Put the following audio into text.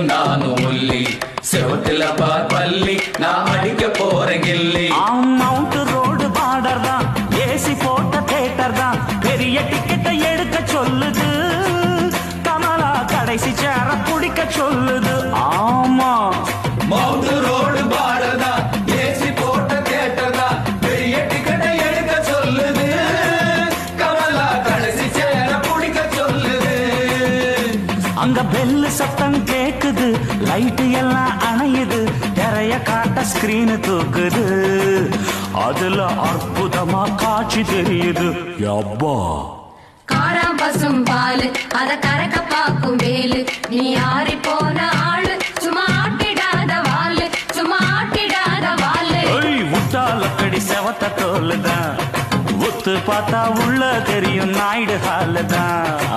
நீயும் நானும் உள்ளி செவத்துல பார் பள்ளி. நான் அடிக்க போறேன் கில்லி மவுண்ட் ரோடு பார்டர் தான். ஏசி போட்ட தேட்டர் தான். பெரிய டிக்கெட்டை எடுக்க சொல்லுது. கமலா கடைசி சேர குடிக்க சொல்லுது. அங்க பெல்லு சத்தம் கேக்குது லைட் எல்லாம் அணையுது நிறைய காட்ட ஸ்கிரீனு தூக்குது. அதுல அற்புதமா காட்சி தெரியுது. யப்பா. காராம் பசும் பாலு அத கறக்க பாக்கும் வேலு. நீ ஆறி போன ஆளு சும்மா ஆட்டிடாத வாலு சும்மா ஆட்டிடாத வாலு. ஏய் முட்டாலக்கடி செவத்த தோலுதான். ஒத்து பார்த்தா உள்ள தெரியும் நாயுடு ஹாலுதான்